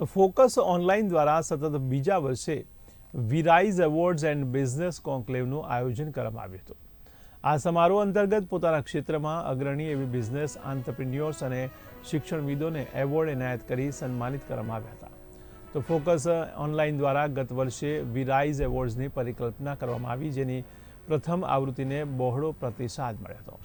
તો focus online દ્વારા સતત બીજા વર્ષે વિરાઇઝ એવોર્ડ્સ એન્ડ બિઝનેસ કોન્ક્લેવનું આયોજન કરવામાં આવ્યું હતું. આ સમારોહ અંતર્ગત પોતાના ક્ષેત્રમાં અગ્રણી એવી બિઝનેસ આંતરપ્રિન્યોર્સ અને શિક્ષણવિદોને એવોર્ડ એનાયત કરી સન્માનિત કરવામાં આવ્યા હતા. તો ફોકસ ઓનલાઈન દ્વારા ગત વર્ષે વિરાઇઝ એવોર્ડ્સની પરિકલ્પના કરવામાં આવી, જેની પ્રથમ આવૃત્તિને બહોળો પ્રતિસાદ મળ્યો હતો.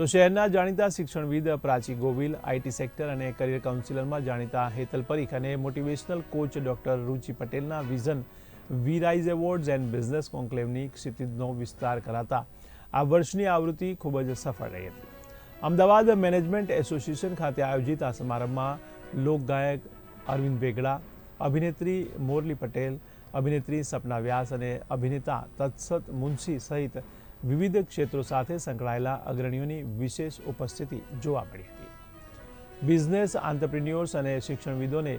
તો શહેરના જાણીતા શિક્ષણવિદ પ્રાચી ગોવિલ આઈટી સેક્ટર અને કરિયર કાઉન્સિલરમાં જાણીતા હેતલ પરીખ અને મોટિવેશનલ કોચ ડોક્ટર રુચિ પટેલના વિઝન વીરાઇઝ એવોર્ડ્સ એન્ડ બિઝનેસ કોન્ક્લેવની ક્ષિતિજનો વિસ્તાર કરાતા આ વર્ષની આવૃત્તિ ખૂબ જ સફળ રહી હતી. અમદાવાદ મેનેજમેન્ટ એસોસિએશન ખાતે આયોજિત આ સમારંભમાં લોકગાયક અરવિંદ વેગડા, અભિનેત્રી મોરલી પટેલ, અભિનેત્રી સપના વ્યાસ અને અભિનેતા તત્સત મુનશી સહિત વિવિધ ક્ષેત્રો સાથે સંકળાયેલા અગ્રણીઓની વિશેષ ઉપસ્થિતિ જોવા મળી હતી. બિઝનેસ આંતરપ્રિન્યોર્સ અને શિક્ષણવિદોને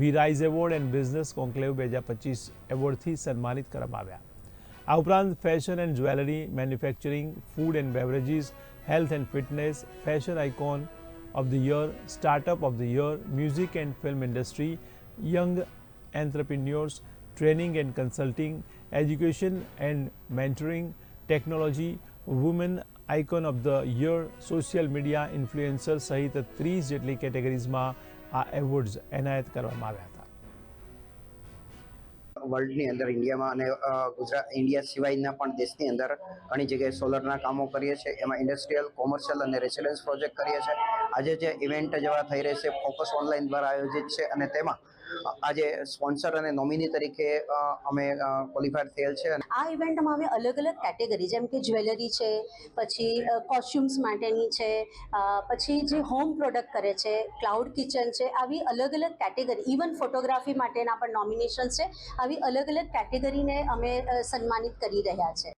વિરાઇઝ એવોર્ડ એન્ડ બિઝનેસ કોન્ક્લેવ બે હજાર પચીસ એવોર્ડથી સન્માનિત કરવામાં આવ્યા. આ ઉપરાંત fashion and jewellery, manufacturing, food and beverages, health and fitness, fashion icon of the year, startup of the year, music and film industry, young entrepreneurs training and consulting, education and mentoring technology women icon of the year social media influencer સહિત ત્રીસ જેટલી કેટેગરીઝમાં આ awards એનાયત કરવામાં આવ્યા હતા. વર્લ્ડની અંદર ઇન્ડિયામાં અને ગુજરાત ઇન્ડિયા સિવાયના પણ દેશની અંદર ઘણી જગ્યાએ સોલરના કામો કરીએ છીએ. એમાં ઇન્ડસ્ટ્રીયલ કોમર્શિયલ અને રેસિડેન્સ પ્રોજેક્ટ કરીએ છીએ. આજે જે ઇવેન્ટ જેવા થઈ રહી છે ફોકસ ઓનલાઈન દ્વારા આયોજિત છે અને તેમાં આજે સ્પોન્સર અને નોમિની તરીકે અમે ક્વોલિફાઈડ થયેલ છે આ ઇવેન્ટમાં અમે અલગ અલગ કેટેગરી જેમ કે જ્વેલરી છે, પછી કોસ્ચ્યુમ્સ માટેની છે પછી જે હોમ પ્રોડક્ટ કરે છે ક્લાઉડ કિચન છે, આવી અલગ અલગ કેટેગરી ઇવન ફોટોગ્રાફી માટેના પણ નોમિનેશન છે. આવી અલગ અલગ કેટેગરીને અમે સન્માનિત કરી રહ્યા છે.